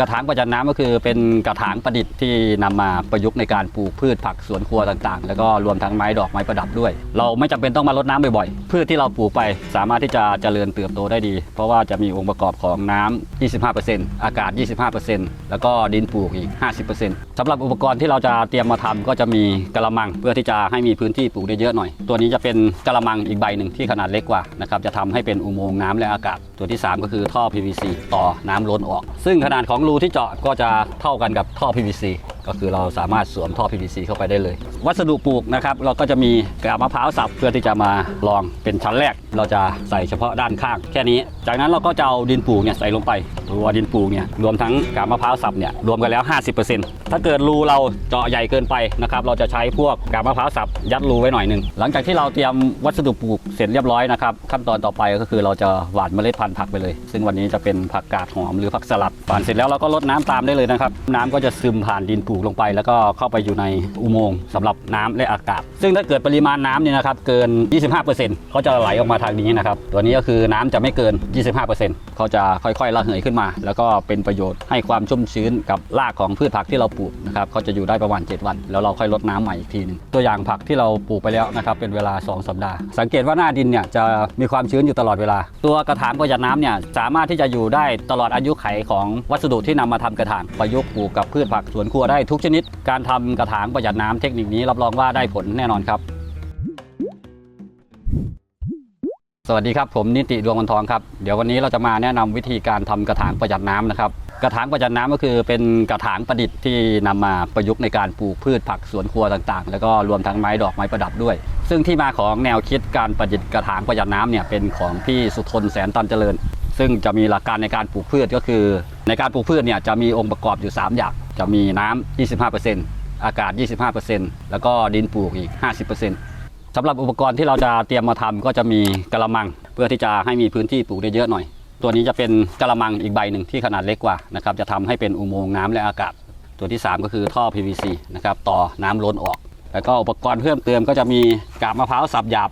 กระถางประจันน้ำก็คือเป็นกระถางประดิษฐ์ที่นำมาประยุกต์ในการปลูกพืชผักสวนครัวต่างๆ แล้วก็รวมทั้งไม้ดอกไม้ประดับด้วย เราไม่จำเป็นต้องมารดน้ำบ่อยๆ พืชที่เราปลูกไปสามารถที่จะเจริญเติบโตได้ดี เพราะว่าจะมีองค์ประกอบของน้ำ25%อากาศ 25%แล้วก็ดินปลูกอีก 50%สำหรับอุปกรณ์ที่เราจะเตรียมมาทำก็จะมีกระมังเพื่อที่จะให้มีพื้นที่ปลูกได้เยอะหน่อย ตัวนี้จะเป็นกระมังอีกใบหนึ่งที่ขนาดเล็กกว่านะครับจะทำให้เป็นอุโมงค์น้ำและอากาศ ตัวที่ 3 ก็คือท่อ PVC ต่อน้ำล้นออก ซึ่งขนาดของรูที่เจาะก็จะเท่ากันกับท่อ PVC ก็คือเราสามารถสวมท่อ PVC เข้าไปได้เลย วัสดุปลูกนะครับเราก็จะมีกาบมะพร้าวสับเพื่อที่จะมาลองเป็นชั้นแรก เราจะใส่เฉพาะด้านข้าง แค่นี้ จากนั้นเราก็จะเอาดินปลูกเนี่ยใส่ลงไปตัวดินปลูกเนี่ยรวมทั้งกาบมะพร้าวสับเนี่ยรวมกันแล้ว 50%ถ้าเกิดรูเราเจาะใหญ่เกินไปนะครับเราจะใช้พวกกาบมะพร้าวสับยัดรูไว้หน่อยหนึ่งหลังจากที่เราเตรียมวัสดุปลูกเสร็จเรียบร้อยนะครับขั้นตอนต่อไปก็คือเราจะหว่านเมล็ดพันธุ์ผักไปเลย ซึ่งวันนี้จะเป็นผักกาดหอมหรือผักสลัดหว่านเสร็จแล้วเราก็รดน้ำตามได้เลยนะครับน้ำก็จะซึมผ่านดินปลูกลงไป แล้วก็เข้าไปอยู่ในอุโมงค์สำหรับน้ำและอากาศ ซึ่งถ้าเกิดปริมาณน้ำเนี่ยนะครับเกิน 25%เขาจะไหลออกมาทางนี้นะครับ ตัวนี้ก็คือน้ำจะไม่เกิน 25%เขาจะค่อยๆระเหยขึ้นมา แล้วก็เป็นประโยชน์ให้ความชุ่มชื้นกับรากของพืชผักที่เราปลูกนะครับเขาจะอยู่ได้ประมาณ 7 วัน แล้วเราค่อยรดน้ำใหม่อีกทีหนึงตัวอย่างผักที่เราปลูกไปแล้วนะครับเป็นเวลา 2 สัปดาห์ สังเกตว่าหน้าดินเนี่ยจะมีความชื้นอยู่ตลอดเวลา ตัวกระถางประหยัดน้ำเนี่ยสามารถที่จะอยู่ได้ตลอดอายุไขของวัสดุที่นำมาทำกระถางประยุกต์ปลูกกับพืชผักสวนครัวได้ทุกชนิด การทำกระถางประหยัดน้ำเทคนิคนี้รับรองว่าได้ผลแน่นอนครับ สวัสดีครับผมนิติดวงวันทองครับเดี๋ยววันนี้เราจะมาแนะนำวิธีการทำกระถางประหยัดน้ำนะครับ กระถางประหยัดน้ำก็คือเป็นกระถางประดิษฐ์ที่นำมาประยุกต์ในการปลูกพืชผักสวนครัวต่างๆ แล้วก็รวมทั้งไม้ดอกไม้ประดับด้วย ซึ่งที่มาของแนวคิดการประดิษฐ์กระถางประหยัดน้ำเนี่ยเป็นของพี่สุทนแสนตันเจริญ ซึ่งจะมีหลักการในการปลูกพืชก็คือ ในการปลูกพืชเนี่ยจะมีองค์ประกอบอยู่ 3 อย่าง จะมีน้ำ25%อากาศ 25%แล้วก็ดินปลูกอีก 50%สำหรับอุปกรณ์ที่เราจะเตรียมมาทำก็จะมีกระมัง เพื่อที่จะให้มีพื้นที่ปลูกได้เยอะหน่อย ตัวนี้จะเป็นกระมังอีกใบหนึ่งที่ขนาดเล็กกว่านะครับจะทำให้เป็นอุโมงค์น้ำและอากาศ ตัวที่ 3 ก็คือท่อ PVC นะครับต่อน้ำล้นออก แล้วก็อุปกรณ์เพิ่มเติมก็จะมีกาบมะพร้าวสับหยาบ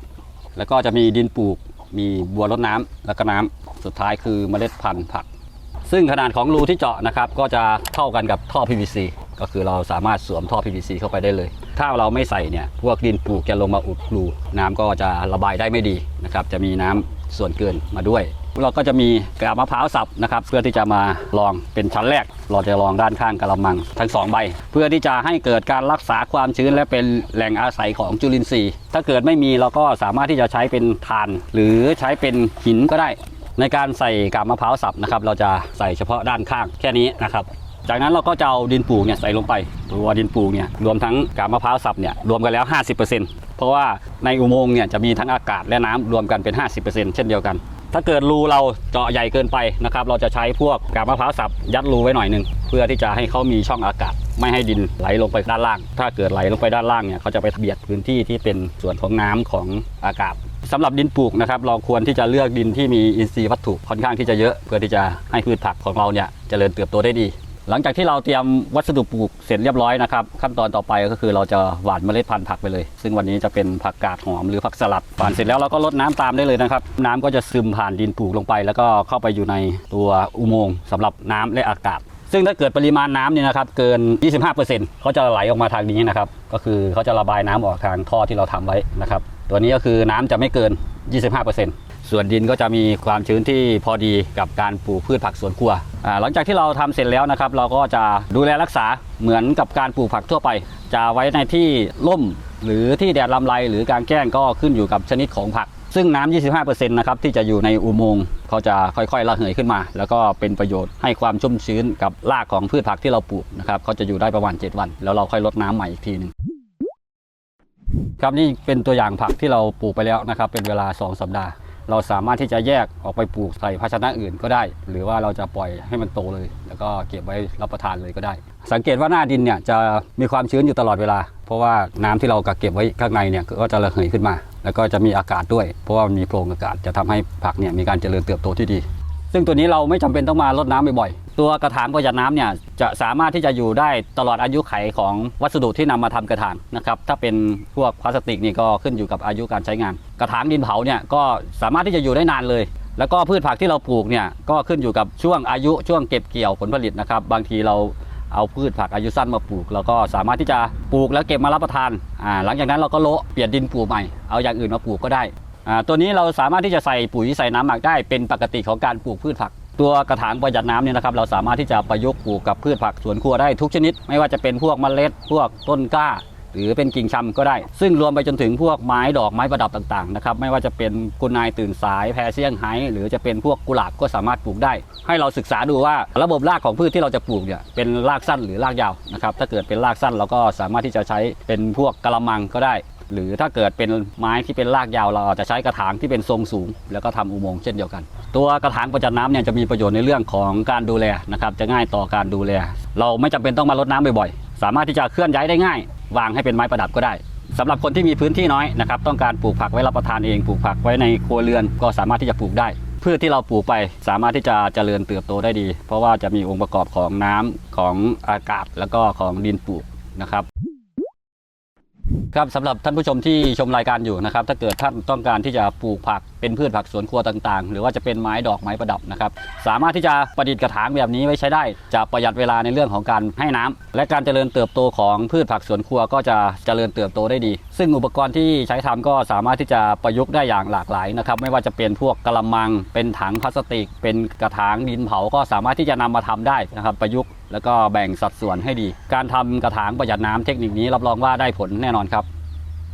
แล้วก็จะมีดินปลูก มีบัวรดน้ำแล้วก็น้ำสุดท้ายคือเมล็ดพันธุ์ผัก ซึ่งขนาดของรูที่เจาะนะครับก็จะเท่ากันกับท่อ PVC ก็คือเราสามารถสวมท่อ PVC เข้าไปได้เลย ถ้าเราไม่ใส่เนี่ยพวกดินปลูกจะลงมาอุดรูน้ำก็จะระบายได้ไม่ดีนะครับจะมีน้ำส่วนเกินมาด้วย เราก็จะมีกาบมะพร้าวสับนะครับเพื่อที่จะมาลองเป็นชั้นแรก เราจะลองด้านข้างกระมังทั้งสองใบ เพื่อที่จะให้เกิดการรักษาความชื้นและเป็นแหล่งอาศัยของจุลินทรีย์ ถ้าเกิดไม่มีเราก็สามารถที่จะใช้เป็นถ่าน หรือใช้เป็นหินก็ได้ ในการใส่กาบมะพร้าวสับนะครับ เราจะใส่เฉพาะด้านข้างแค่นี้นะครับ จากนั้นเราก็จะเอาดินปลูกเนี่ยใส่ลงไปตัวดินปลูกเนี่ยรวมทั้งกาบมะพร้าวสับเนี่ยรวมกันแล้ว 50%เพราะว่าในอุโมงค์เนี่ยจะมีทั้งอากาศและน้ำรวมกันเป็น 50%เช่นเดียวกัน ถ้าเกิดรูเราเจาะใหญ่เกินไปนะครับเราจะใช้พวกกาบมะพร้าวสับยัดรูไว้หน่อยหนึงเพื่อที่จะให้เขามีช่องอากาศไม่ให้ดินไหลลงไปด้านล่าง ถ้าเกิดไหลลงไปด้านล่างเนี่ยเขาจะไปเบียดพื้นที่ที่เป็นส่วนของน้ำของอากาศ สำหรับดินปลูกนะครับเราควรที่จะเลือกดินที่มีอินทรีย์วัตถุค่อนข้างที่จะเยอะเพื่อที่จะให้พืชผักของเราเนี่ยเจริญเติบโตได้ดี หลังจากที่เราเตรียมวัสดุปลูกเสร็จเรียบร้อยนะครับขั้นตอนต่อไปก็คือเราจะหว่านเมล็ดพันธุ์ผักไปเลย ซึ่งวันนี้จะเป็นผักกาดหอมหรือผักสลัดหว่านเสร็จแล้วเราก็รดน้ำตามได้เลยนะครับ น้ำก็จะซึมผ่านดินปลูกลงไป แล้วก็เข้าไปอยู่ในตัวอุโมงค์สำหรับน้ำและอากาศ ซึ่งถ้าเกิดปริมาณน้ำเนี่ยนะครับเกิน 25%เขาจะไหลออกมาทางนี้นะครับก็คือเขาจะระบายน้ำออกทางท่อที่เราทำไว้นะครับ ตัวนี้ก็คือน้ำจะไม่เกิน 25%ส่วนดินก็จะมีความชื้นที่พอดีกับการปลูกพืชผักสวนครัว หลังจากที่เราทำเสร็จแล้วนะครับ เราก็จะดูแลรักษาเหมือนกับการปลูกผักทั่วไป จะไว้ในที่ร่มหรือที่แดดลำไรหรือกางแจ้งก็ขึ้นอยู่กับชนิดของผัก ซึ่งน้ำ25%นะครับที่จะอยู่ในอุโมงค์เขาจะค่อยๆระเหยขึ้นมา แล้วก็เป็นประโยชน์ให้ความชุ่มชื้นกับรากของพืชผักที่เราปลูกนะครับเขาจะอยู่ได้ประมาณ 7 วัน แล้วเราค่อยรดน้ำใหม่อีกทีหนึง ครับนี่เป็นตัวอย่างผักที่เราปลูกไปแล้วนะครับ เป็นเวลา 2 สัปดาห์ เราสามารถที่จะแยกออกไปปลูกใส่ภาชนะอื่นก็ได้ หรือว่าเราจะปล่อยให้มันโตเลย แล้วก็เก็บไว้รับประทานเลยก็ได้ สังเกตว่าหน้าดินเนี่ยจะมีความชื้นอยู่ตลอดเวลา เพราะว่าน้ำที่เรากักเก็บไว้ข้างในเนี่ยก็จะระเหยขึ้นมา แล้วก็จะมีอากาศด้วย เพราะว่ามีโพรงอากาศจะทำให้ผักเนี่ยมีการเจริญเติบโตที่ดี ซึ่งตัวนี้เราไม่จำเป็นต้องมารดน้ำบ่อย ตัวกระถางประหยัดน้ำเนี่ยจะสามารถที่จะอยู่ได้ตลอดอายุไขของวัสดุที่นำมาทำกระถางนะครับถ้าเป็นพวกพลาสติกนี่ก็ขึ้นอยู่กับอายุการใช้งาน กระถางดินเผาเนี่ยก็สามารถที่จะอยู่ได้นานเลย แล้วก็พืชผักที่เราปลูกเนี่ยก็ขึ้นอยู่กับช่วงอายุช่วงเก็บเกี่ยวผลผลิตนะครับบางทีเราเอาพืชผักอายุสั้นมาปลูกเราก็สามารถที่จะปลูกแล้วเก็บมารับประทานอ่าหลังจากนั้นเราก็โละเปลี่ยนดินปลูกใหม่เอาอย่างอื่นมาปลูกก็ได้อ่าตัวนี้เราสามารถที่จะใส่ปุ๋ยใส่น้ำหมักได้เป็นปกติของการปลูกพืชผัก ตัวกระถางประหยัดน้ำเนี่ยนะครับเราสามารถที่จะประยุกต์ปลูกกับพืชผักสวนครัวได้ทุกชนิด ไม่ว่าจะเป็นพวกเมล็ด พวกต้นกล้า หรือเป็นกิ่งชำก็ได้ ซึ่งรวมไปจนถึงพวกไม้ดอกไม้ประดับต่างๆนะครับไม่ว่าจะเป็นกุนายตื่นสายแพรเซียงไฮ้หรือจะเป็นพวกกุหลาบก็สามารถปลูกได้ ให้เราศึกษาดูว่าระบบรากของพืชที่เราจะปลูกเนี่ยเป็นรากสั้นหรือรากยาวนะครับถ้าเกิดเป็นรากสั้นเราก็สามารถที่จะใช้เป็นพวกกระมังก็ได้หรือถ้าเกิดเป็นไม้ที่เป็นรากยาวเราอาจจะใช้กระถางที่เป็นทรงสูง แล้วก็ทำอุโมงค์เช่นเดียวกัน ตัวกระถางประจันน้ำเนี่ยจะมีประโยชน์ในเรื่องของการดูแลนะครับจะง่ายต่อการดูแล เราไม่จำเป็นต้องมารดน้ำบ่อยๆ สามารถที่จะเคลื่อนย้ายได้ง่าย วางให้เป็นไม้ประดับก็ได้สำหรับคนที่มีพื้นที่น้อยนะครับต้องการปลูกผักไว้รับประทานเองปลูกผักไว้ในครัวเรือนก็สามารถที่จะปลูกได้พืชที่เราปลูกไปสามารถที่จะเจริญเติบโตได้ดี เพราะว่าจะมีองค์ประกอบของน้ำของอากาศแล้วก็ของดินปลูกนะครับ ครับสำหรับท่านผู้ชมที่ชมรายการอยู่นะครับ ถ้าเกิดท่านต้องการที่จะปลูกผัก เป็นพืชผักสวนครัวต่างๆ หรือว่าจะเป็นไม้ดอกไม้ประดับนะครับสามารถที่จะประดิษฐ์กระถางแบบนี้ไว้ใช้ได้ จะประหยัดเวลาในเรื่องของการให้น้ำและการเจริญเติบโตของพืชผักสวนครัวก็จะเจริญเติบโตได้ดี ซึ่งอุปกรณ์ที่ใช้ทำก็สามารถที่จะประยุกต์ได้อย่างหลากหลายนะครับไม่ว่าจะเป็นพวกกระมัง เป็นถังพลาสติก เป็นกระถางดินเผาก็สามารถที่จะนำมาทำได้นะครับประยุกต์แล้วก็แบ่งสัดส่วนให้ดี การทำกระถางประหยัดน้ำเทคนิคนี้รับรองว่าได้ผลแน่นอนครับ